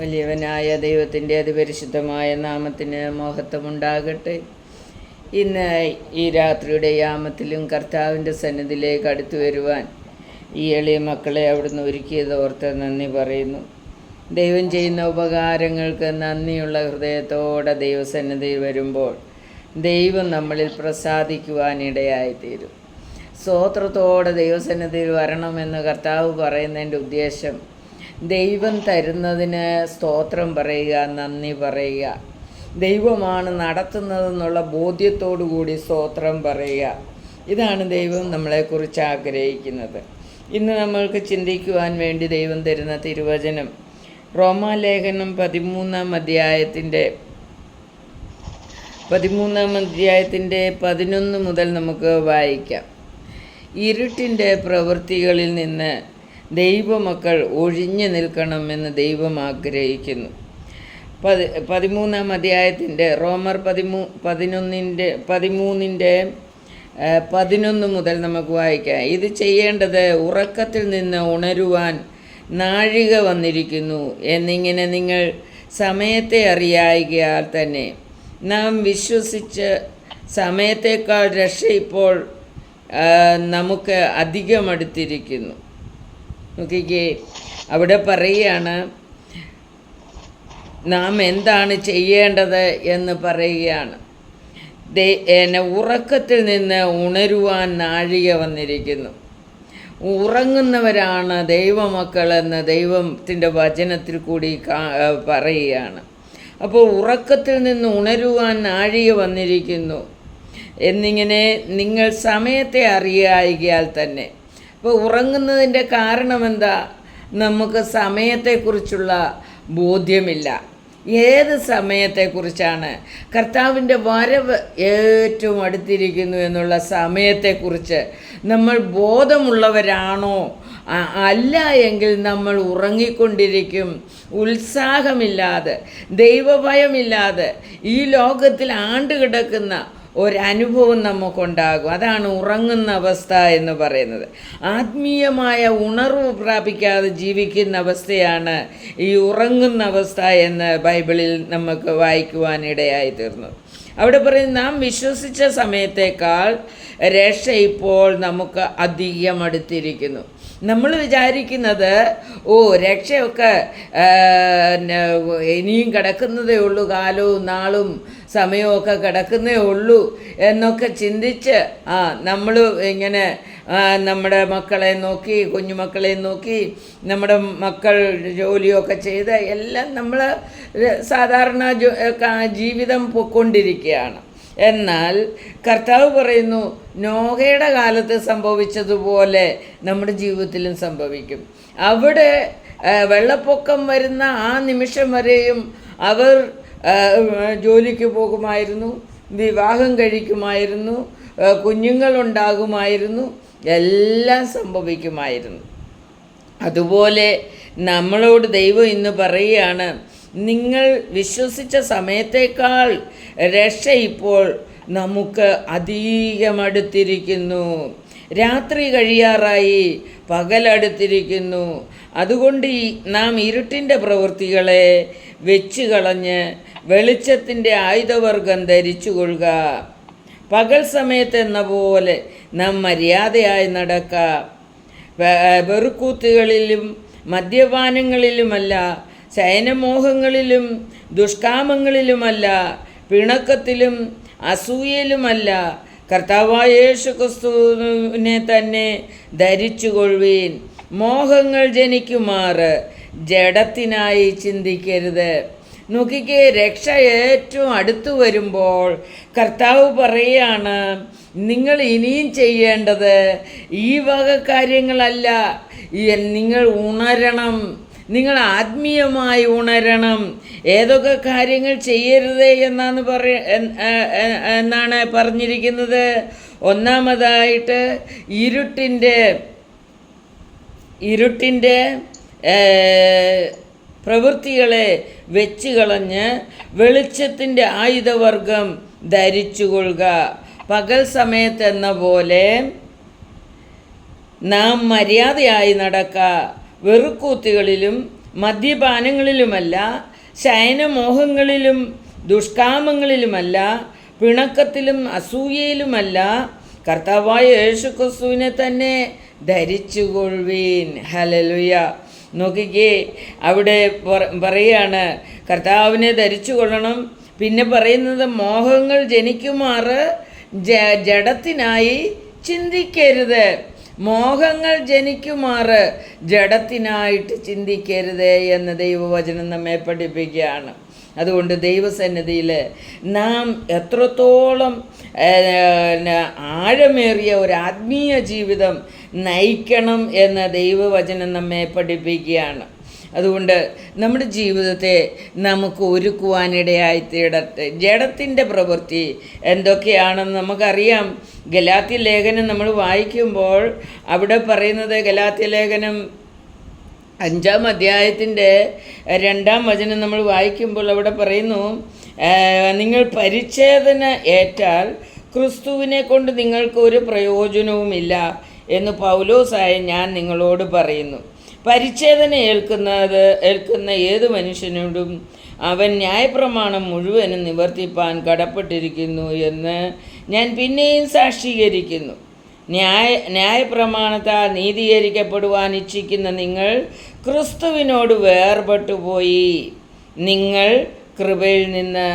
വലിയവനായ ദൈവത്തിന്റെ അതിപരിശുദ്ധമായ നാമത്തിന് മോഹത്വമുണ്ടാകട്ടെ. ഇന്ന് ഈ രാത്രിയുടെ യാമത്തിലും കർത്താവിന്റെ സന്നിധിയിലേക്ക് അടുത്തു വരുവാൻ ഈ എളിയ മക്കളെ അവിടുന്ന് ഒരുക്കിയത് ഓർത്ത് നന്ദി പറയുന്നു. ദൈവം ചെയ്യുന്ന ഉപകാരങ്ങൾക്ക് നന്ദിയുള്ള ഹൃദയത്തോടെ ദൈവസന്നിധിയിൽ വരുമ്പോൾ ദൈവം നമ്മളിൽ പ്രസാദിക്കുവാനിടയായിത്തീരും. സ്തോത്രത്തോടെ ദൈവസന്നിധിയിൽ വരണമെന്ന് കർത്താവ് പറയുന്നതിന്റെ ഉദ്ദേശം ദൈവം തരുന്നതിന് സ്തോത്രം പറയുക നന്ദി പറയുക. ദൈവമാണ് നടത്തുന്നതെന്നുള്ള ബോധ്യത്തോടു കൂടി സ്തോത്രം പറയുക. ഇതാണ് ദൈവം നമ്മളെക്കുറിച്ച് ആഗ്രഹിക്കുന്നത്. ഇന്ന് നമ്മൾക്ക് ചിന്തിക്കുവാൻ വേണ്ടി ദൈവം തരുന്ന തിരുവചനം. റോമാലേഖനം പതിമൂന്നാം അധ്യായത്തിന്റെ പതിമൂന്നാം അധ്യായത്തിന്റെ പതിനൊന്ന് മുതൽ നമുക്ക് വായിക്കാം. ഇരുട്ടിന്റെ പ്രവൃത്തികളിൽ നിന്ന് ദൈവമക്കൾ ഒഴിഞ്ഞു നിൽക്കണമെന്ന് ദൈവം ആഗ്രഹിക്കുന്നു. പതി പതിമൂന്നാം അധ്യായത്തിന്റെ റോമർ പതിമൂ പതിനൊന്നിന്റെ പതിമൂന്നിന്റെ പതിനൊന്ന് മുതൽ നമുക്ക് വായിക്കാം. ഇത് ചെയ്യേണ്ടത് ഉറക്കത്തിൽ നിന്ന് ഉണരുവാൻ നാഴിക വന്നിരിക്കുന്നു എന്നിങ്ങനെ നിങ്ങൾ സമയത്തെ അറിയായികയാൽ തന്നെ. നാം വിശ്വസിച്ച് സമയത്തേക്കാൾ രക്ഷ ഇപ്പോൾ നമുക്ക് അധികം അടുത്തിരിക്കുന്നു നോക്കിക്കേ അവിടെ പറയുകയാണ് നാം എന്താണ് ചെയ്യേണ്ടത്? എന്ന് പറയുകയാണ്. എന്നെ ഉറക്കത്തിൽ നിന്ന് ഉണരുവാൻ നാഴിക വന്നിരിക്കുന്നു. ഉറങ്ങുന്നവരാണ് ദൈവമക്കൾ എന്ന് ദൈവത്തിന്റെ വചനത്തിൽ കൂടി പറയുകയാണ്. അപ്പോൾ ഉറക്കത്തിൽ നിന്ന് ഉണരുവാൻ നാഴിക വന്നിരിക്കുന്നു. എന്നിങ്ങനെ നിങ്ങൾ സമയത്തെ അറിയായികയാൽ തന്നെ അപ്പോൾ ഉറങ്ങുന്നതിന്റെ കാരണം എന്താ നമുക്ക് സമയത്തെക്കുറിച്ചുള്ള ബോധ്യമില്ല. ഏത് സമയത്തെക്കുറിച്ചാണ്? കർത്താവിന്റെ വരവ് ഏറ്റവും അടുത്തിരിക്കുന്നു എന്നുള്ള സമയത്തെക്കുറിച്ച് നമ്മൾ ബോധമുള്ളവരാണോ? അല്ല എങ്കിൽ നമ്മൾ ഉറങ്ങിക്കൊണ്ടിരിക്കും. ഉത്സാഹമില്ലാതെ ദൈവഭയമില്ലാതെ ഈ ലോകത്തിൽ ആണ്ടുകിടക്കുന്ന ഒരനുഭവം നമുക്കുണ്ടാകും. അതാണ് ഉറങ്ങുന്ന അവസ്ഥ എന്ന് പറയുന്നത്. ആത്മീയമായ ഉണർവ് പ്രാപിക്കാതെ ജീവിക്കുന്ന അവസ്ഥയാണ് ഈ ഉറങ്ങുന്ന അവസ്ഥ എന്ന് ബൈബിളിൽ നമുക്ക് വായിക്കുവാനിടയായി തീർന്നു. അവിടെ പറയും നാം വിശ്വസിച്ച സമയത്തേക്കാൾ രക്ഷ ഇപ്പോൾ നമുക്ക് അധികം അടുത്തിരിക്കുന്നു നമ്മൾ വിചാരിക്കുന്നത് ഓ രക്ഷയൊക്കെ ഇനിയും കിടക്കുന്നതേ ഉള്ളൂ കാലവും നാളും സമയമൊക്കെ കിടക്കുന്നേ ഉള്ളൂ എന്നൊക്കെ ചിന്തിച്ച് ആ നമ്മൾ ഇങ്ങനെ നമ്മുടെ മക്കളെ നോക്കി കുഞ്ഞുമക്കളെ നോക്കി നമ്മുടെ മക്കൾ ജോലിയൊക്കെ ചെയ്ത് എല്ലാം നമ്മൾ സാധാരണ ജീവിതം പൊക്കൊണ്ടിരിക്കുകയാണ്. എന്നാൽ കർത്താവ് പറയുന്നു നോകയുടെ കാലത്ത് സംഭവിച്ചതുപോലെ നമ്മുടെ ജീവിതത്തിലും സംഭവിക്കും. അവിടെ വെള്ളപ്പൊക്കം വരുന്ന ആ നിമിഷം വരെയും അവർ ജോലിക്ക് പോകുമായിരുന്നു വിവാഹം കഴിക്കുമായിരുന്നു കുഞ്ഞുങ്ങളുണ്ടാകുമായിരുന്നു എല്ലാം സംഭവിക്കുമായിരുന്നു. അതുപോലെ നമ്മളോട് ദൈവം ഇന്ന് പറയുകയാണ് നിങ്ങൾ വിശ്വസിച്ച സമയത്തേക്കാൾ രക്ഷ ഇപ്പോൾ നമുക്ക് അധികം അടുത്തിരിക്കുന്നു രാത്രി കഴിയാറായി പകലടുത്തിരിക്കുന്നു. അതുകൊണ്ട് ഈ നാം ഇരുട്ടിന്റെ പ്രവൃത്തികളെ വെച്ച് കളഞ്ഞ് വെളിച്ചത്തിന്റെ ആയുധവർഗം ധരിച്ചു കൊള്ളുക പകൽ സമയത്ത് എന്ന പോലെ നാം മര്യാദയായി നടക്കുക വെ- വെറുക്കൂത്തുകളിലും മദ്യപാനങ്ങളിലുമല്ല ശയനമോഹങ്ങളിലും ദുഷ്കാമങ്ങളിലുമല്ല പിണക്കത്തിലും അസൂയയിലുമല്ല കർത്താവായ യേശു ക്രിസ്തുവിനെ തന്നെ ധരിച്ചുകൊള്ളുവീൻ. മോഹങ്ങൾ ജനിക്കുമാറ്. ജഡത്തിനായി ചിന്തിക്കരുത്. നോക്കിക്കേ രക്ഷ ഏറ്റവും അടുത്തു വരുമ്പോൾ കർത്താവ് പറയാണ് നിങ്ങൾ ഇനിയും ചെയ്യേണ്ടത് ഈ വക കാര്യങ്ങളല്ല. നിങ്ങൾ ഉണരണം. നിങ്ങൾ ആത്മീയമായി ഉണരണം. ഏതൊക്കെ കാര്യങ്ങൾ ചെയ്യരുത് എന്നാണ് ഏ- എന്നാണ് പറഞ്ഞിരിക്കുന്നത്? ഒന്നാമതായിട്ട് ഇരുട്ടിന്റെ ഇരുട്ടിന്റെ പ്രവൃത്തികളെ വെച്ച് കളഞ്ഞ് വെളിച്ചത്തിന്റെ ആയുധവർഗം ധരിച്ചുകൊള്ളുക. പകൽ സമയത്തെന്ന പോലെ നാം മര്യാദയായി നടക്ക. വെറുക്കൂത്തുകളിലും മദ്യപാനങ്ങളിലുമല്ല ശയനമോഹങ്ങളിലും ദുഷ്കാമങ്ങളിലുമല്ല പിണക്കത്തിലും അസൂയയിലുമല്ല കർത്താവായ യേശു ക്രിസ്തുവിനെ തന്നെ ധരിച്ചുകൊള്ളുവീൻ. ഹലലുയ നോക്കിക്കേ അവിടെ പറ- പറയാണ് കർത്താവിനെ ധരിച്ചു കൊള്ളണം പിന്നെ പറയുന്നത് മോഹങ്ങൾ ജനിക്കുമാറ് ജഡത്തിനായി ചിന്തിക്കരുത്. മോഹങ്ങൾ ജനിക്കുമാറ് ജഡത്തിനായിട്ട് ചിന്തിക്കരുത് എന്ന് ദൈവവചനം നമ്മെ പഠിപ്പിക്കുകയാണ്. അതുകൊണ്ട് ദൈവസന്നിധിയിൽ നാം എത്രത്തോളം ആഴമേറിയ ഒരു ആത്മീയ ജീവിതം നയിക്കണം എന്ന് ദൈവവചനം നമ്മെ പഠിപ്പിക്കുകയാണ്. അതുകൊണ്ട് നമ്മുടെ ജീവിതത്തെ നമുക്ക് ഒരുക്കുവാനിടയായി തീടട്ടെ. ജഡത്തിന്റെ പ്രവൃത്തി എന്തൊക്കെയാണെന്ന് നമുക്കറിയാം. ഗലാത്തി ലേഖനം നമ്മൾ വായിക്കുമ്പോൾ അവിടെ പറയുന്നത് ഗലാത്തി ലേഖനം അഞ്ചാം അധ്യായത്തിന്റെ രണ്ടാം വചനം നമ്മൾ വായിക്കുമ്പോൾ അവിടെ പറയുന്നു നിങ്ങൾ പരിച്ഛേദന ഏറ്റാൽ ക്രിസ്തുവിനെ കൊണ്ട് നിങ്ങൾക്ക് ഒരു പ്രയോജനവുമില്ല എന്ന് പൗലോസായ ഞാൻ നിങ്ങളോട് പറയുന്നു. പരിച്ഛേദന ഏൽക്കുന്നത് ഏൽക്കുന്ന ഏത് മനുഷ്യനോടും അവൻ ന്യായപ്രമാണം മുഴുവനും നിവർത്തിപ്പാൻ കടപ്പെട്ടിരിക്കുന്നു എന്ന് ഞാൻ പിന്നെയും സാക്ഷീകരിക്കുന്നു. ന്യായ ന്യായപ്രമാണത്താൽ നീതീകരിക്കപ്പെടുവാൻ ഇച്ഛിക്കുന്ന നിങ്ങൾ ക്രിസ്തുവിനോട് വേർപെട്ടുപോയി. നിങ്ങൾ കൃപയിൽ നിന്ന്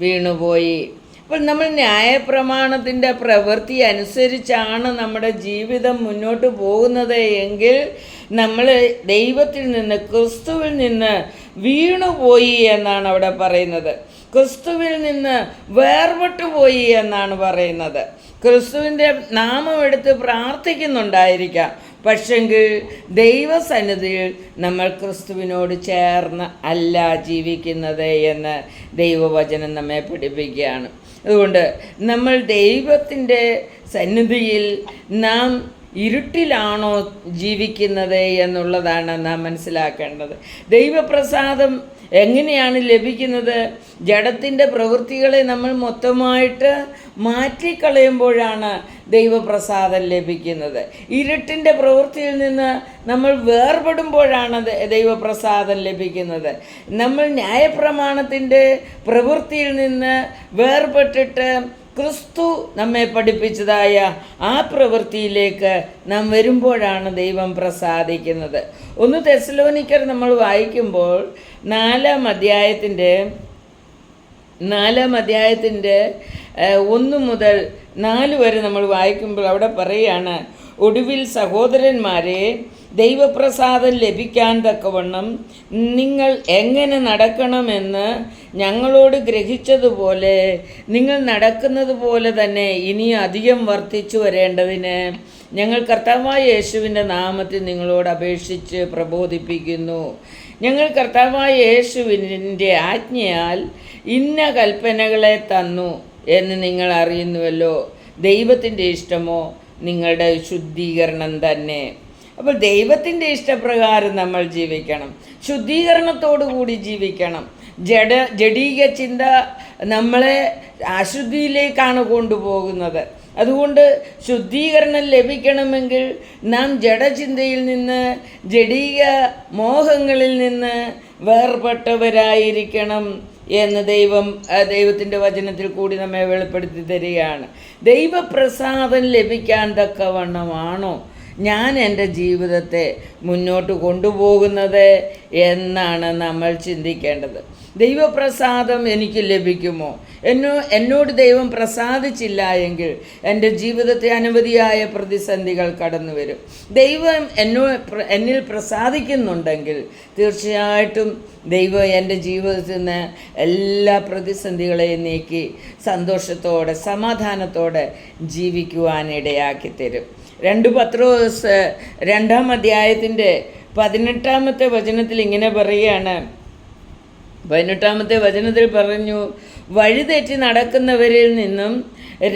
വീണുപോയി. അപ്പോൾ നമ്മൾ ന്യായപ്രമാണത്തിന്റെ പ്രവൃത്തി അനുസരിച്ചാണ് നമ്മുടെ ജീവിതം മുന്നോട്ട് പോകുന്നത് എങ്കിൽ നമ്മൾ ദൈവത്തിൽ നിന്ന് ക്രിസ്തുവിൽ നിന്ന് വീണുപോയി എന്നാണ് അവിടെ പറയുന്നത്. ക്രിസ്തുവിൽ നിന്ന് വേർപെട്ടു പോയി എന്നാണ് പറയുന്നത്. ക്രിസ്തുവിന്റെ നാമം എടുത്ത് പ്രാർത്ഥിക്കുന്നുണ്ടായിരിക്കാം. പക്ഷെങ്കിൽ ദൈവസന്നിധിയിൽ നമ്മൾ ക്രിസ്തുവിനോട് ചേർന്ന് അല്ല ജീവിക്കുന്നത് എന്ന് ദൈവവചനം നമ്മെ പഠിപ്പിക്കുകയാണ്. അതുകൊണ്ട് നമ്മൾ ദൈവത്തിന്റെ സന്നിധിയിൽ നാം ഇരുട്ടിലാണോ ജീവിക്കുന്നത് എന്നുള്ളതാണ് നാം മനസ്സിലാക്കേണ്ടത്. ദൈവപ്രസാദം എങ്ങനെയാണ് ലഭിക്കുന്നത്? ജഡത്തിന്റെ പ്രവൃത്തികളെ നമ്മൾ മൊത്തമായിട്ട് മാറ്റിക്കളയുമ്പോഴാണ് ദൈവപ്രസാദം ലഭിക്കുന്നത്. ഇരുട്ടിന്റെ പ്രവൃത്തിയിൽ നിന്ന് നമ്മൾ വേർപെടുമ്പോഴാണ് ദൈവപ്രസാദം ലഭിക്കുന്നത്. നമ്മൾ ന്യായപ്രമാണത്തിന്റെ പ്രവൃത്തിയിൽ നിന്ന് വേർപെട്ടിട്ട് ക്രിസ്തു നമ്മെ പഠിപ്പിച്ചതായ ആ പ്രവൃത്തിയിലേക്ക് നാം വരുമ്പോഴാണ് ദൈവം പ്രസാദിക്കുന്നത്. ഒന്ന് തെസലോനിക്കർ നമ്മൾ വായിക്കുമ്പോൾ നാലാം അധ്യായത്തിന്റെ നാലാം അധ്യായത്തിന്റെ ഒന്ന് മുതൽ നാല് വരെ നമ്മൾ വായിക്കുമ്പോൾ അവിടെ പറയുകയാണ് ഒടുവിൽ സഹോദരന്മാരെ ദൈവപ്രസാദം ലഭിക്കാൻ തക്കവണ്ണം നിങ്ങൾ എങ്ങനെ നടക്കണമെന്ന് ഞങ്ങളോട് ഗ്രഹിച്ചതുപോലെ നിങ്ങൾ നടക്കുന്നത് പോലെ തന്നെ ഇനി അധികം വർദ്ധിച്ചു വരേണ്ടതിന് ഞങ്ങൾ കർത്താവായ യേശുവിന്റെ നാമത്തിൽ നിങ്ങളോട് അപേക്ഷിച്ച് പ്രബോധിപ്പിക്കുന്നു. ഞങ്ങൾ കർത്താവായ യേശുവിന്റെ ആജ്ഞയാൽ ഇന്ന കൽപ്പനകളെ തന്നു എന്ന് നിങ്ങൾ അറിയുന്നുവല്ലോ. ദൈവത്തിന്റെ ഇഷ്ടമോ? നിങ്ങളുടെ ശുദ്ധീകരണം തന്നെ. അപ്പോൾ ദൈവത്തിന്റെ ഇഷ്ടപ്രകാരം നമ്മൾ ജീവിക്കണം. ശുദ്ധീകരണത്തോടു കൂടി ജീവിക്കണം. ജഡ ജഡീക ചിന്ത നമ്മളെ അശുദ്ധിയിലേക്കാണ് കൊണ്ടുപോകുന്നത്. അതുകൊണ്ട് ശുദ്ധീകരണം ലഭിക്കണമെങ്കിൽ നാം ജഡചിന്തയിൽ നിന്ന് ജഡീക മോഹങ്ങളിൽ നിന്ന് വേർപെട്ടവരായിരിക്കണം എന്ന് ദൈവം ദൈവത്തിന്റെ വചനത്തിൽ കൂടി നമ്മെ വെളിപ്പെടുത്തി തരികയാണ്. ദൈവപ്രസാദം ലഭിക്കാൻ തക്കവണ്ണമാണോ ഞാൻ എന്റെ ജീവിതത്തെ മുന്നോട്ട് കൊണ്ടുപോകുന്നത് എന്നാണ് നമ്മൾ ചിന്തിക്കേണ്ടത്. ദൈവപ്രസാദം എനിക്ക് ലഭിക്കുമോ? എന്നോ എന്നോട് ദൈവം പ്രസാദിച്ചില്ല എങ്കിൽ എന്റെ ജീവിതത്തെ അനവധിയായ പ്രതിസന്ധികൾ കടന്നു വരും ദൈവം എന്നോ എന്നിൽ പ്രസാദിക്കുന്നുണ്ടെങ്കിൽ തീർച്ചയായിട്ടും ദൈവം എന്റെ ജീവിതത്തിൽ നിന്ന് എല്ലാ പ്രതിസന്ധികളെയും നീക്കി സന്തോഷത്തോടെ സമാധാനത്തോടെ ജീവിക്കുവാനിടയാക്കി തരും രണ്ട് പത്രോസ് രണ്ടാം അധ്യായത്തിന്റെ പതിനെട്ടാമത്തെ വചനത്തിൽ ഇങ്ങനെ പറയുകയാണ് പതിനെട്ടാമത്തെ വചനത്തിൽ പറഞ്ഞു വഴിതെറ്റി നടക്കുന്നവരിൽ നിന്നും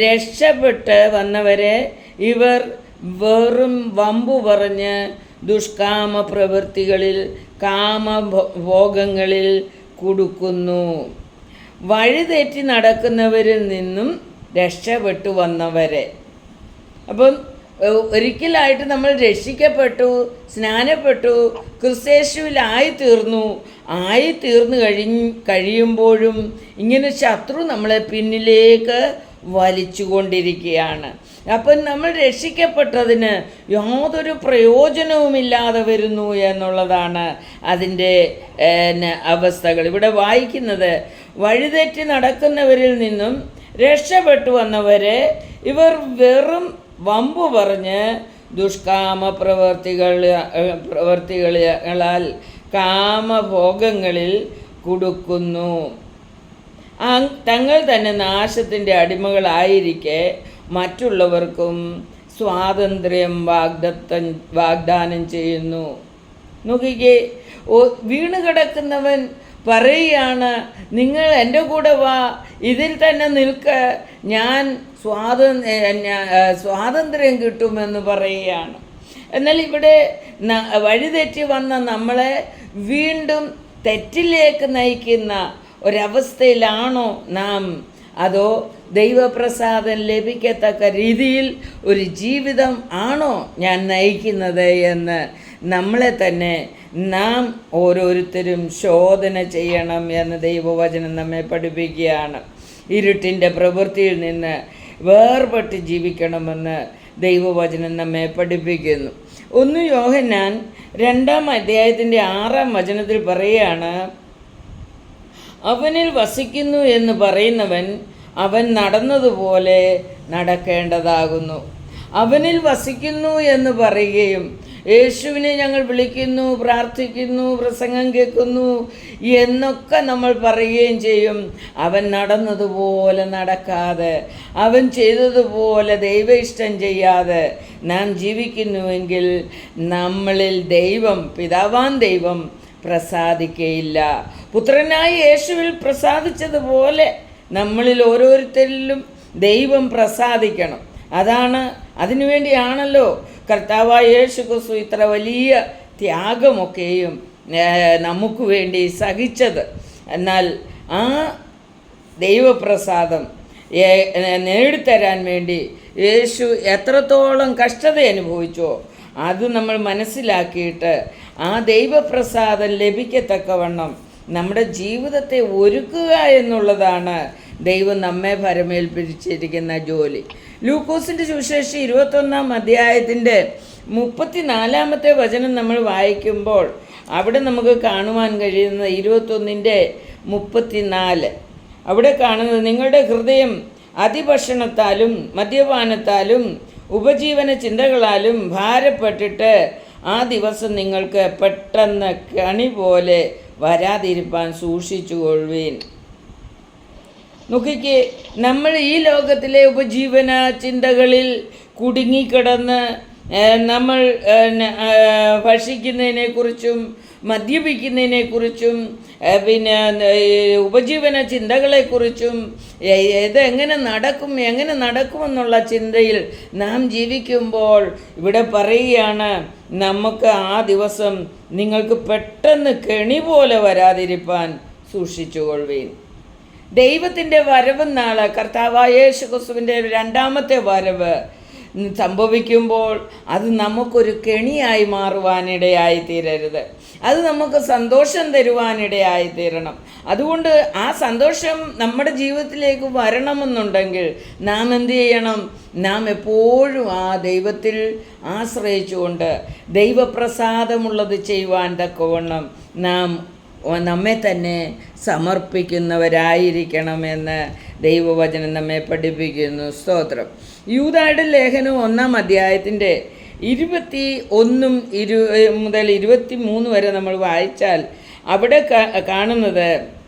രക്ഷപ്പെട്ട് വന്നവരെ ഇവർ വെറും വമ്പു പറഞ്ഞ് ദുഷ്കാമ പ്രവൃത്തികളിൽ കാമഭോഗങ്ങളിൽ കുടുക്കുന്നു. വഴിതെറ്റി നടക്കുന്നവരിൽ നിന്നും രക്ഷപ്പെട്ടു വന്നവരെ. അപ്പം ഒരിക്കലായിട്ട് നമ്മൾ രക്ഷിക്കപ്പെട്ടു സ്നാനപ്പെട്ടു ക്രിസ്തേശുവിലായി തീർന്നു ആയി തീർന്നു കഴിഞ്ഞ് കഴിയുമ്പോഴും ഇങ്ങനെ ശത്രു നമ്മളെ പിന്നിലേക്ക് വലിച്ചുകൊണ്ടിരിക്കുകയാണ്. അപ്പം നമ്മൾ രക്ഷിക്കപ്പെട്ടതിന് യാതൊരു പ്രയോജനവുമില്ലാതെ വരുന്നു എന്നുള്ളതാണ് അതിന്റെ അവസ്ഥകൾ. ഇവിടെ വായിക്കുന്നത് വഴിതെറ്റി നടക്കുന്നവരിൽ നിന്നും രക്ഷപ്പെട്ടു വന്നവരെ ഇവർ വെറും വമ്പു പറഞ്ഞ് ദുഷ്കാമ പ്രവർത്തികൾ പ്രവർത്തികളാൽ കാമഭോഗങ്ങളിൽ കുടുക്കുന്നു. തങ്ങൾ തന്നെ നാശത്തിന്റെ അടിമകളായിരിക്കെ മറ്റുള്ളവർക്കും സ്വാതന്ത്ര്യം വാഗ്ദത്തം വാഗ്ദാനം ചെയ്യുന്നു. നോക്കിക്കേ വീണ് കിടക്കുന്നവൻ പറയുകയാണ് നിങ്ങൾ എന്റെ കൂടെ വാ ഇതിൽ തന്നെ നിൽക്ക ഞാൻ സ്വാതന്ത്ര്യ സ്വാതന്ത്ര്യം കിട്ടുമെന്ന് പറയുകയാണ്. എന്നാൽ ഇവിടെ വഴിതെറ്റി വന്ന നമ്മളെ വീണ്ടും തെറ്റിലേക്ക് നയിക്കുന്ന ഒരവസ്ഥയിലാണോ നാം? അതോ ദൈവപ്രസാദം ലഭിക്കത്തക്ക രീതിയിൽ ഒരു ജീവിതം ആണോ ഞാൻ നയിക്കുന്നത് എന്ന് നമ്മളെ തന്നെ നാം ഓരോരുത്തരും ശോധന ചെയ്യണം എന്ന് ദൈവവചനം നമ്മെ പഠിപ്പിക്കുകയാണ്. ഇരുട്ടിന്റെ പ്രവൃത്തിയിൽ നിന്ന് വേർപെട്ട് ജീവിക്കണമെന്ന് ദൈവവചനം നമ്മെ പഠിപ്പിക്കുന്നു. ഒന്ന് യോഹന്നാൻ രണ്ടാം അധ്യായത്തിന്റെ ആറാം വചനത്തിൽ പറയുകയാണ് അവനിൽ വസിക്കുന്നു എന്ന് പറയുന്നവൻ അവൻ നടന്നതുപോലെ നടക്കേണ്ടതാകുന്നു. അവനിൽ വസിക്കുന്നു എന്ന് പറയുകയും യേശുവിനെ ഞങ്ങൾ വിളിക്കുന്നു പ്രാർത്ഥിക്കുന്നു പ്രസംഗം കേൾക്കുന്നു എന്നൊക്കെ നമ്മൾ പറയുകയും ചെയ്യും. അവൻ നടന്നതുപോലെ നടക്കാതെ അവൻ ചെയ്തതുപോലെ ദൈവ ഇഷ്ടം ചെയ്യാതെ നാം ജീവിക്കുന്നുവെങ്കിൽ നമ്മളിൽ ദൈവം പിതാവാൻ ദൈവം പ്രസാദിക്കയില്ല. പുത്രനായി യേശുവിൽ പ്രസാദിച്ചതുപോലെ നമ്മളിൽ ഓരോരുത്തരിലും ദൈവം പ്രസാദിക്കണം. അതാണ് അതിനുവേണ്ടിയാണല്ലോ കർത്താവായ യേശു ക്രിസ്തു ഇത്ര വലിയ ത്യാഗമൊക്കെയും നമുക്ക് വേണ്ടി സഹിച്ചത്. എന്നാൽ ആ ദൈവപ്രസാദം നേടിത്തരാൻ വേണ്ടി യേശു എത്രത്തോളം കഷ്ടത അനുഭവിച്ചോ അത് നമ്മൾ മനസ്സിലാക്കിയിട്ട് ആ ദൈവപ്രസാദം ലഭിക്കത്തക്കവണ്ണം നമ്മുടെ ജീവിതത്തെ ഒരുക്കുക എന്നുള്ളതാണ് ദൈവം നമ്മെ ഭരമേൽപ്പിച്ചിരിക്കുന്ന ജോലി. ലൂക്കോസിന്റെ സുവിശേഷം ഇരുപത്തൊന്നാം അധ്യായത്തിന്റെ മുപ്പത്തിനാലാമത്തെ വചനം നമ്മൾ വായിക്കുമ്പോൾ അവിടെ നമുക്ക് കാണുവാൻ കഴിയുന്ന ഇരുപത്തൊന്നിന്റെ മുപ്പത്തിനാല്. അവിടെ കാണുന്നത് നിങ്ങളുടെ ഹൃദയം അതിഭക്ഷണത്താലും മദ്യപാനത്താലും ഉപജീവന ചിന്തകളാലും ഭാരപ്പെട്ടിട്ട് ആ ദിവസം നിങ്ങൾക്ക് പെട്ടെന്ന് കണി പോലെ വരാതിരിപ്പാൻ സൂക്ഷിച്ചുകൊള്ളുവീൻ. നോക്കിക്കേ നമ്മൾ ഈ ലോകത്തിലെ ഉപജീവന ചിന്തകളിൽ കുടുങ്ങിക്കിടന്ന് നമ്മൾ ഭക്ഷിക്കുന്നതിനെക്കുറിച്ചും മദ്യപിക്കുന്നതിനെക്കുറിച്ചും പിന്നെ ഉപജീവന ചിന്തകളെക്കുറിച്ചും ഇതെങ്ങനെ ഇത് എങ്ങനെ നടക്കും എങ്ങനെ നടക്കുമെന്നുള്ള ചിന്തയിൽ നാം ജീവിക്കുമ്പോൾ ഇവിടെ പറയുകയാണ് നമുക്ക് ആ ദിവസം നിങ്ങൾക്ക് പെട്ടെന്ന് കെണി പോലെ വരാതിരിപ്പാൻ സൂക്ഷിച്ചുകൊള്ളുവീൻ. ദൈവത്തിന്റെ വരവ് നാൾ കർത്താവായ യേശു ക്രിസ്തുവിന്റെ രണ്ടാമത്തെ വരവ് സംഭവിക്കുമ്പോൾ അത് നമുക്കൊരു കെണിയായി മാറുവാനിടയായി തീരരുത്. അത് നമുക്ക് സന്തോഷം തരുവാനിടയായി തീരണം. അതുകൊണ്ട് ആ സന്തോഷം നമ്മുടെ ജീവിതത്തിലേക്ക് വരണമെന്നുണ്ടെങ്കിൽ നാം എന്ത് ചെയ്യണം? നാം എപ്പോഴും ആ ദൈവത്തിൽ ആശ്രയിച്ചുകൊണ്ട് ദൈവപ്രസാദമുള്ളത് ചെയ്യുവാൻ തക്കവണ്ണം നാം നമ്മെ തന്നെ സമർപ്പിക്കുന്നവരായിരിക്കണമെന്ന് ദൈവവചനം നമ്മെ പഠിപ്പിക്കുന്നു. സ്തോത്രം. യൂതായുടെ ലേഖനം ഒന്നാം അധ്യായത്തിന്റെ ഇരുപത്തി ഒന്നും ഇരു മുതൽ ഇരുപത്തി മൂന്ന് വരെ നമ്മൾ വായിച്ചാൽ അവിടെ കാണുന്നത്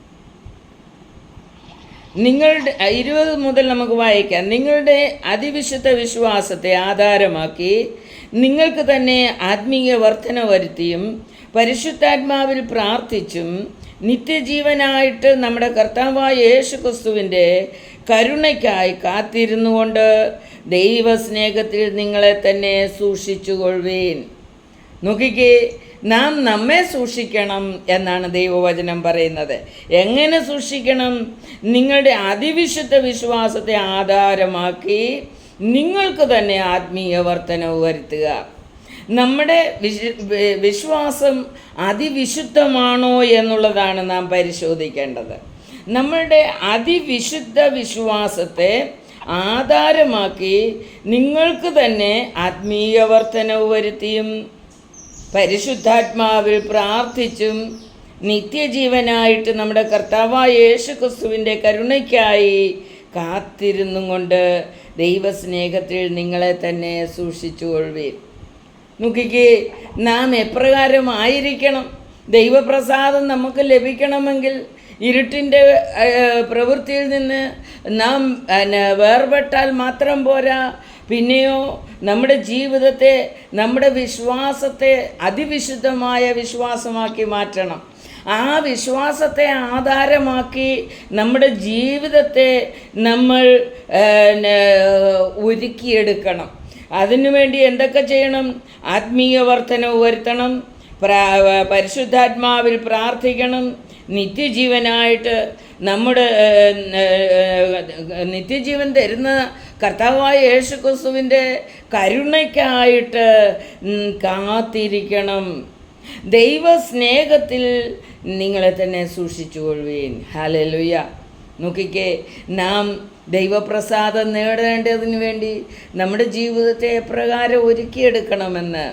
നിങ്ങളുടെ ഇരുപത് മുതൽ നമുക്ക് വായിക്കാം. നിങ്ങളുടെ അതിവിശുദ്ധ വിശ്വാസത്തെ ആധാരമാക്കി നിങ്ങൾക്ക് തന്നെ ആത്മീയ വർധന വരുത്തിയും പരിശുദ്ധാത്മാവിൽ പ്രാർത്ഥിച്ചും നിത്യജീവനായിട്ട് നമ്മുടെ കർത്താവായ യേശു ക്രിസ്തുവിന്റെ കരുണയ്ക്കായി കാത്തിരുന്നുകൊണ്ട് ദൈവസ്നേഹത്തിൽ നിങ്ങളെ തന്നെ സൂക്ഷിച്ചുകൊള്ളുവീൻ. നോക്കിക്കേ നാം നമ്മെ സൂക്ഷിക്കണം എന്നാണ് ദൈവവചനം പറയുന്നത്. എങ്ങനെ സൂക്ഷിക്കണം? നിങ്ങളുടെ അതിവിശുദ്ധ വിശ്വാസത്തെ ആധാരമാക്കി നിങ്ങൾക്ക് തന്നെ ആത്മീയ വർധനവ് വരുത്തുക. നമ്മുടെ വിശ് വിശ്വാസം അതിവിശുദ്ധമാണോ എന്നുള്ളതാണ് നാം പരിശോധിക്കേണ്ടത്. നമ്മളുടെ അതിവിശുദ്ധ വിശ്വാസത്തെ ആധാരമാക്കി നിങ്ങൾക്ക് തന്നെ ആത്മീയ വർധനവ് വരുത്തിയും പരിശുദ്ധാത്മാവിൽ പ്രാർത്ഥിച്ചും നിത്യജീവനായിട്ട് നമ്മുടെ കർത്താവായ യേശു ക്രിസ്തുവിന്റെ കരുണയ്ക്കായി കാത്തിരുന്നും കൊണ്ട് ദൈവസ്നേഹത്തിൽ നിങ്ങളെ തന്നെ സൂക്ഷിച്ചുകൊള്ളുവീൻ. നോക്കിക്കേ നാം എപ്രകാരമായിരിക്കണം? ദൈവപ്രസാദം നമുക്ക് ലഭിക്കണമെങ്കിൽ ഇരുട്ടിന്റെ പ്രവൃത്തിയിൽ നിന്ന് നാം വേർപെട്ടാൽ മാത്രം പോരാ. പിന്നെയോ നമ്മുടെ ജീവിതത്തെ നമ്മുടെ വിശ്വാസത്തെ അതിവിശുദ്ധമായ വിശ്വാസമാക്കി മാറ്റണം. ആ വിശ്വാസത്തെ ആധാരമാക്കി നമ്മുടെ ജീവിതത്തെ നമ്മൾ ഒരുക്കിയെടുക്കണം. അതിനുവേണ്ടി എന്തൊക്കെ ചെയ്യണം? ആത്മീയ വർധനവ് വരുത്തണം പരിശുദ്ധാത്മാവിൽ പ്രാർത്ഥിക്കണം. നിത്യജീവനായിട്ട് നമ്മുടെ നിത്യജീവൻ തരുന്ന കർത്താവായ യേശു ക്രിസ്തുവിന്റെ കരുണയ്ക്കായിട്ട് കാത്തിരിക്കണം. ദൈവസ്നേഹത്തിൽ നിങ്ങളെ തന്നെ സൂക്ഷിച്ചുകൊള്ളുവീൻ. ഹാലലുയ്യ നോക്കിക്കേ നാം ദൈവപ്രസാദം നേടേണ്ടതിന് വേണ്ടി നമ്മുടെ ജീവിതത്തെ എപ്രകാരം ഒരുക്കിയെടുക്കണമെന്ന്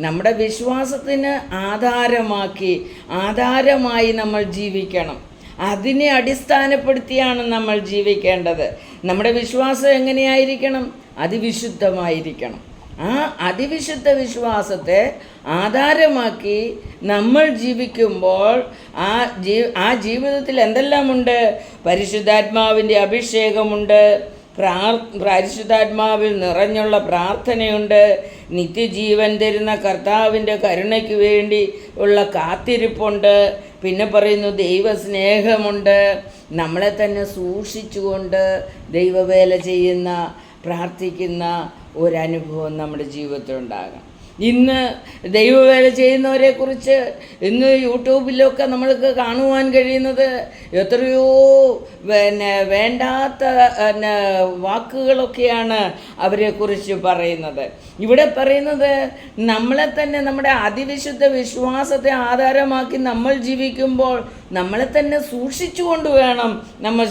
നമ്മുടെ വിശ്വാസത്തിന് ആധാരമാക്കി ആധാരമായി നമ്മൾ ജീവിക്കണം. അതിനെ അടിസ്ഥാനപ്പെടുത്തിയാണ് നമ്മൾ ജീവിക്കേണ്ടത്. നമ്മുടെ വിശ്വാസം എങ്ങനെയായിരിക്കണം? അതിവിശുദ്ധമായിരിക്കണം. ആ അതിവിശുദ്ധ വിശ്വാസത്തെ ആധാരമാക്കി നമ്മൾ ജീവിക്കുമ്പോൾ ആ ജീ ആ ജീവിതത്തിൽ എന്തെല്ലാമുണ്ട്? പരിശുദ്ധാത്മാവിന്റെ അഭിഷേകമുണ്ട്. പ്രാർ പരിശുദ്ധാത്മാവിൽ നിറഞ്ഞുള്ള പ്രാർത്ഥനയുണ്ട്. നിത്യജീവൻ തരുന്ന കർത്താവിന്റെ കരുണയ്ക്ക് വേണ്ടി ഉള്ള കാത്തിരിപ്പുണ്ട്. പിന്നെ പറയുന്നു ദൈവസ്നേഹമുണ്ട്. നമ്മളെ തന്നെ സൂക്ഷിച്ചുകൊണ്ട് ദൈവവേല ചെയ്യുന്ന പ്രാർത്ഥിക്കുന്ന ഒരനുഭവം നമ്മുടെ ജീവിതത്തിൽ ഉണ്ടാകാം ഇന്ന് ദൈവവേല ചെയ്യുന്നവരെ കുറിച്ച് ഇന്ന് യൂട്യൂബിലൊക്കെ നമ്മൾക്ക് കാണുവാൻ കഴിയുന്നത് എത്രയോ പിന്നെ വേണ്ടാത്ത പിന്നെ വാക്കുകളൊക്കെയാണ് അവരെക്കുറിച്ച് പറയുന്നത്. ഇവിടെ പറയുന്നത് നമ്മളെ തന്നെ നമ്മുടെ അതിവിശുദ്ധ വിശ്വാസത്തെ ആധാരമാക്കി നമ്മൾ ജീവിക്കുമ്പോൾ നമ്മളെ തന്നെ സൂക്ഷിച്ചുകൊണ്ട് വേണം നമ്മൾ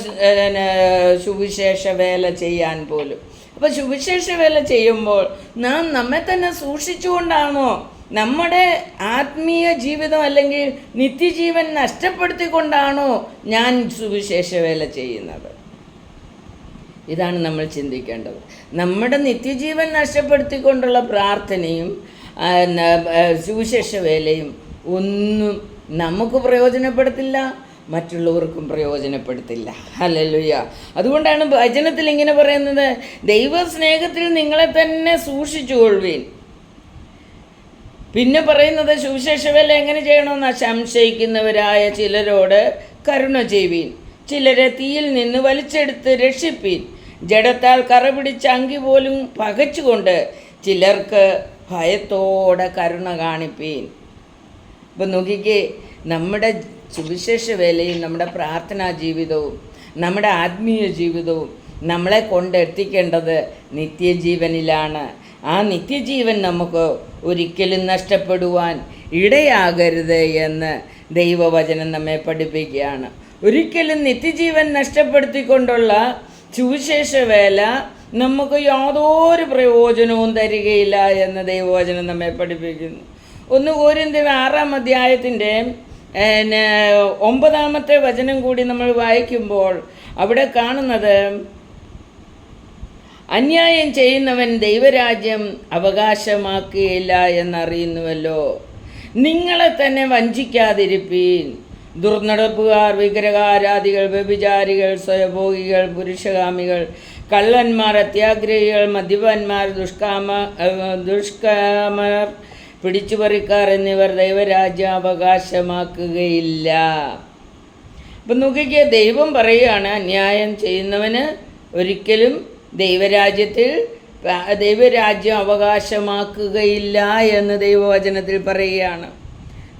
സുവിശേഷ വേല ചെയ്യാൻ പോലും. അപ്പോൾ സുവിശേഷ വേല ചെയ്യുമ്പോൾ നാം നമ്മെ തന്നെ സൂക്ഷിച്ചുകൊണ്ടാണോ നമ്മുടെ ആത്മീയ ജീവിതം അല്ലെങ്കിൽ നിത്യജീവൻ നഷ്ടപ്പെടുത്തിക്കൊണ്ടാണോ ഞാൻ സുവിശേഷ വേല ചെയ്യുന്നത്? ഇതാണ് നമ്മൾ ചിന്തിക്കേണ്ടത്. നമ്മുടെ നിത്യജീവൻ നഷ്ടപ്പെടുത്തിക്കൊണ്ടുള്ള പ്രാർത്ഥനയും സുവിശേഷ വേലയും ഒന്നും നമുക്ക് പ്രയോജനപ്പെടുത്തില്ല. മറ്റുള്ളവർക്കും പ്രയോജനപ്പെടുത്തില്ല. അല്ലല്ലുയ്യ അതുകൊണ്ടാണ് ഭജനത്തിൽ ഇങ്ങനെ പറയുന്നത് ദൈവസ്നേഹത്തിൽ നിങ്ങളെ തന്നെ സൂക്ഷിച്ചുകൊള്ളുവീൻ. പിന്നെ പറയുന്നത് സുവിശേഷവേല എങ്ങനെ ചെയ്യണമെന്ന് സംശയിക്കുന്നവരായ ചിലരോട് കരുണ ചെയ്യുവീൻ. ചിലരെ തീയിൽ നിന്ന് വലിച്ചെടുത്ത് രക്ഷിപ്പീൻ. ജഡത്താൽ കറ പിടിച്ച അങ്കി പോലും പകച്ചുകൊണ്ട് ചിലർക്ക് ഭയത്തോടെ കരുണ കാണിപ്പീൻ. ഇപ്പം നോക്കിക്കേ നമ്മുടെ സുവിശേഷ വേലയും നമ്മുടെ പ്രാർത്ഥനാ ജീവിതവും നമ്മുടെ ആത്മീയ ജീവിതവും നമ്മളെ കൊണ്ടെത്തിക്കേണ്ടത് നിത്യജീവനിലാണ്. ആ നിത്യജീവൻ നമുക്ക് ഒരിക്കലും നഷ്ടപ്പെടുവാൻ ഇടയാകരുത് എന്ന് ദൈവവചനം നമ്മെ പഠിപ്പിക്കുകയാണ്. ഒരിക്കലും നിത്യജീവൻ നഷ്ടപ്പെടുത്തിക്കൊണ്ടുള്ള സുവിശേഷ വേല നമുക്ക് യാതൊരു പ്രയോജനവും തരികയില്ല എന്ന് ദൈവവചനം നമ്മെ പഠിപ്പിക്കുന്നു. ഒന്ന് കോരിന്ത്യൻ ആറാം അധ്യായത്തിന്റെ പിന്നെ ഒമ്പതാമത്തെ വചനം കൂടി നമ്മൾ വായിക്കുമ്പോൾ അവിടെ കാണുന്നത് അന്യായം ചെയ്യുന്നവൻ ദൈവരാജ്യം അവകാശമാക്കുകയില്ല എന്നറിയുന്നുവല്ലോ. നിങ്ങളെ തന്നെ വഞ്ചിക്കാതിരിപ്പീൻ. ദുർനടപ്പുകാർ വിഗ്രഹാരാധികൾ വ്യഭിചാരികൾ സ്വയഭോഗികൾ പുരുഷകാമികൾ കള്ളന്മാർ അത്യാഗ്രഹികൾ മദ്യപന്മാർ ദുഷ്കാമ ദുഷ്കാമർ പിടിച്ചുപറിക്കാർ എന്നിവർ ദൈവരാജ്യം അവകാശമാക്കുകയില്ല അപ്പം നോക്കിക്കുക ദൈവം പറയുകയാണ് അന്യായം ചെയ്യുന്നവന് ഒരിക്കലും ദൈവരാജ്യത്തിൽ ദൈവരാജ്യം അവകാശമാക്കുകയില്ല എന്ന് ദൈവവചനത്തിൽ പറയുകയാണ്.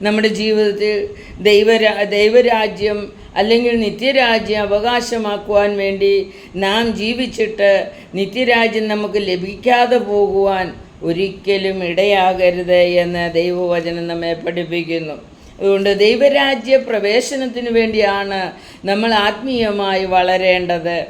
നമ്മുടെ ജീവിതത്തിൽ ദൈവരാ ദൈവരാജ്യം അല്ലെങ്കിൽ നിത്യരാജ്യം അവകാശമാക്കുവാൻ വേണ്ടി നാം ജീവിച്ചിട്ട് നിത്യരാജ്യം നമുക്ക് ലഭിക്കാതെ പോകുവാൻ ഒരിക്കലും ഇടയാകരുത് എന്ന് ദൈവവചനം നമ്മെ പഠിപ്പിക്കുന്നു. അതുകൊണ്ട് ദൈവരാജ്യ പ്രവേശനത്തിന് വേണ്ടിയാണ് നമ്മൾ ആത്മീയമായി വളരേണ്ടത്.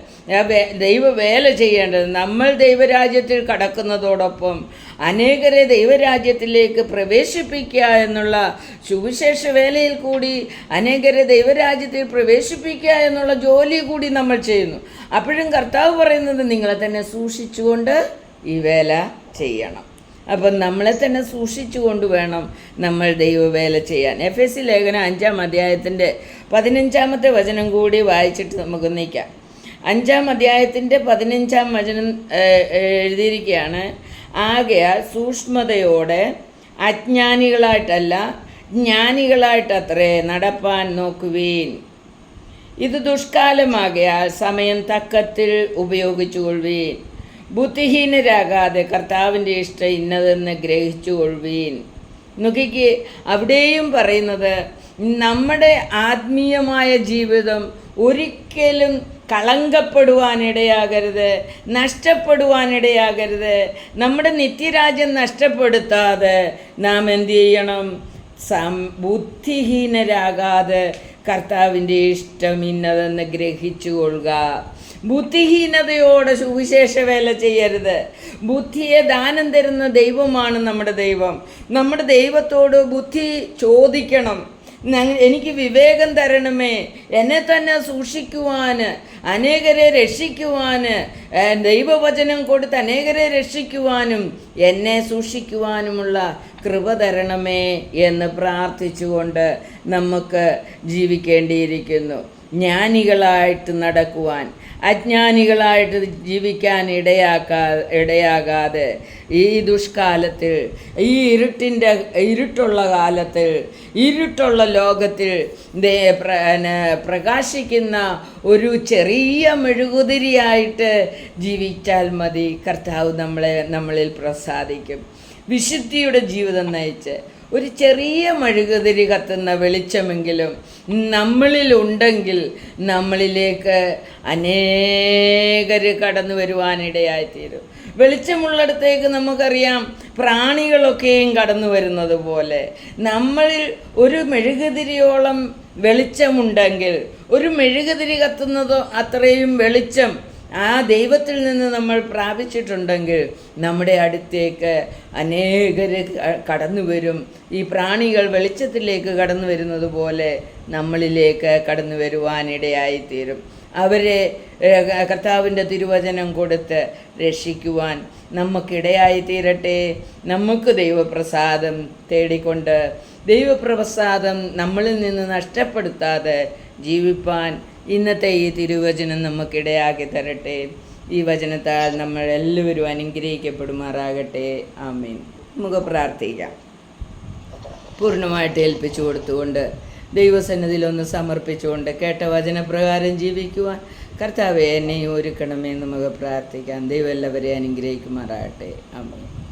ദൈവവേല ചെയ്യേണ്ടത്. നമ്മൾ ദൈവരാജ്യത്തിൽ കടക്കുന്നതോടൊപ്പം അനേകരെ ദൈവരാജ്യത്തിലേക്ക് പ്രവേശിപ്പിക്കുക എന്നുള്ള സുവിശേഷ വേലയിൽ കൂടി അനേകരെ ദൈവരാജ്യത്തിൽ പ്രവേശിപ്പിക്കുക എന്നുള്ള ജോലി കൂടി നമ്മൾ ചെയ്യുന്നു. അപ്പോഴും കർത്താവ് പറയുന്നത് നിങ്ങളെ തന്നെ സൂക്ഷിച്ചുകൊണ്ട് ഈ വേല ചെയ്യണം. അപ്പം നമ്മളെ തന്നെ സൂക്ഷിച്ചുകൊണ്ട് വേണം നമ്മൾ ദൈവവേല ചെയ്യാൻ. എഫ് എസ് സി ലേഖനം അഞ്ചാം അധ്യായത്തിന്റെ പതിനഞ്ചാമത്തെ വചനം കൂടി വായിച്ചിട്ട് നമുക്ക് നീക്കാം. അഞ്ചാം അധ്യായത്തിന്റെ പതിനഞ്ചാം വചനം എഴുതിയിരിക്കുകയാണ് ആകയാൽ സൂക്ഷ്മതയോടെ അജ്ഞാനികളായിട്ടല്ല ജ്ഞാനികളായിട്ടത്രേ നടപ്പാൻ നോക്കുവീൻ. ഇത് ദുഷ്കാലമാകയാൽ സമയം തക്കത്തിൽ ഉപയോഗിച്ചുകൊള്ളുവീൻ. ബുദ്ധിഹീനരാകാതെ കർത്താവിന്റെ ഇഷ്ടം ഇന്നതെന്ന് ഗ്രഹിച്ചു കൊഴുവീൻ നോക്കിക്ക് അവിടെയും പറയുന്നത് നമ്മുടെ ആത്മീയമായ ജീവിതം ഒരിക്കലും കളങ്കപ്പെടുവാനിടയാകരുത് നഷ്ടപ്പെടുവാനിടയാകരുത്. നമ്മുടെ നിത്യരാജ്യം നഷ്ടപ്പെടുത്താതെ നാം എന്തു ചെയ്യണം? സം ബുദ്ധിഹീനരാകാതെ കർത്താവിന്റെ ഇഷ്ടം ഇന്നതെന്ന് ഗ്രഹിച്ചു കൊള്ളുക. ബുദ്ധിഹീനതയോടെ സുവിശേഷ വേല ചെയ്യരുത്. ബുദ്ധിയെ ദാനം തരുന്ന ദൈവമാണ് നമ്മുടെ ദൈവം. നമ്മുടെ ദൈവത്തോട് ബുദ്ധി ചോദിക്കണം. എനിക്ക് വിവേകം തരണമേ. എന്നെ തന്നെ സൂക്ഷിക്കുവാൻ അനേകരെ രക്ഷിക്കുവാൻ ദൈവവചനം കൊടുത്ത് അനേകരെ രക്ഷിക്കുവാനും എന്നെ സൂക്ഷിക്കുവാനുമുള്ള കൃപ തരണമേ എന്ന് പ്രാർത്ഥിച്ചുകൊണ്ട് നമുക്ക് ജീവിക്കേണ്ടിയിരിക്കുന്നു. ജ്ഞാനികളായിട്ട് നടക്കുവാൻ അജ്ഞാനികളായിട്ട് ജീവിക്കാൻ ഇടയാക്കാ ഇടയാകാതെ ഈ ദുഷ്കാലത്തിൽ ഈ ഇരുട്ടിന്റെ ഇരുട്ടുള്ള കാലത്തിൽ ഇരുട്ടുള്ള ലോകത്തിൽ പ്രകാശിക്കുന്ന ഒരു ചെറിയ മെഴുകുതിരിയായിട്ട് ജീവിച്ചാൽ മതി. കർത്താവ് നമ്മളെ നമ്മളിൽ പ്രസാദിക്കും. വിശുദ്ധിയുടെ ജീവിതം നയിച്ച് ഒരു ചെറിയ മെഴുകുതിരി കത്തുന്ന വെളിച്ചമെങ്കിലും നമ്മളിലുണ്ടെങ്കിൽ നമ്മളിലേക്ക് അനേകർ കടന്നു വരുവാനിടയായിത്തീരും. വെളിച്ചമുള്ളിടത്തേക്ക് നമുക്കറിയാം പ്രാണികളൊക്കെയും കടന്നു വരുന്നത് പോലെ. നമ്മളിൽ ഒരു മെഴുകുതിരിയോളം വെളിച്ചമുണ്ടെങ്കിൽ ഒരു മെഴുകുതിരി കത്തുന്നതോ അത്രയും വെളിച്ചം ആ ദൈവത്തിൽ നിന്ന് നമ്മൾ പ്രാപിച്ചിട്ടുണ്ടെങ്കിൽ നമ്മുടെ അടുത്തേക്ക് അനേകർ കടന്നു വരും. ഈ പ്രാണികൾ വെളിച്ചത്തിലേക്ക് കടന്നു വരുന്നത് പോലെ നമ്മളിലേക്ക് കടന്നു വരുവാനിടയായിത്തീരും. അവരെ കർത്താവിന്റെ തിരുവചനം കൊടുത്ത് രക്ഷിക്കുവാൻ നമുക്കിടയായി തീരട്ടെ നമുക്ക് ദൈവപ്രസാദം തേടിക്കൊണ്ട് ദൈവപ്രസാദം നമ്മളിൽ നിന്ന് നഷ്ടപ്പെടുത്താതെ ജീവിപ്പാൻ ഇന്നത്തെ ഈ തിരുവചനം നമുക്കിടയാക്കി തരട്ടെ. ഈ വചനത്താൽ നമ്മൾ എല്ലാവരും അനുഗ്രഹിക്കപ്പെടുമാറാകട്ടെ. ആമീൻ. നമുക്ക് പ്രാർത്ഥിക്കാം. പൂർണമായിട്ട് ഏൽപ്പിച്ചു കൊടുത്തുകൊണ്ട് ദൈവസന്നിധിയിൽ സമർപ്പിച്ചുകൊണ്ട് കേട്ട വചനപ്രകാരം ജീവിക്കുവാൻ കർത്താവെ എന്നെയും ഒരുക്കണമേ നമുക്ക് പ്രാർത്ഥിക്കാം. ദൈവം എല്ലാവരെയും അനുഗ്രഹിക്കുമാറാകട്ടെ. ആമീൻ.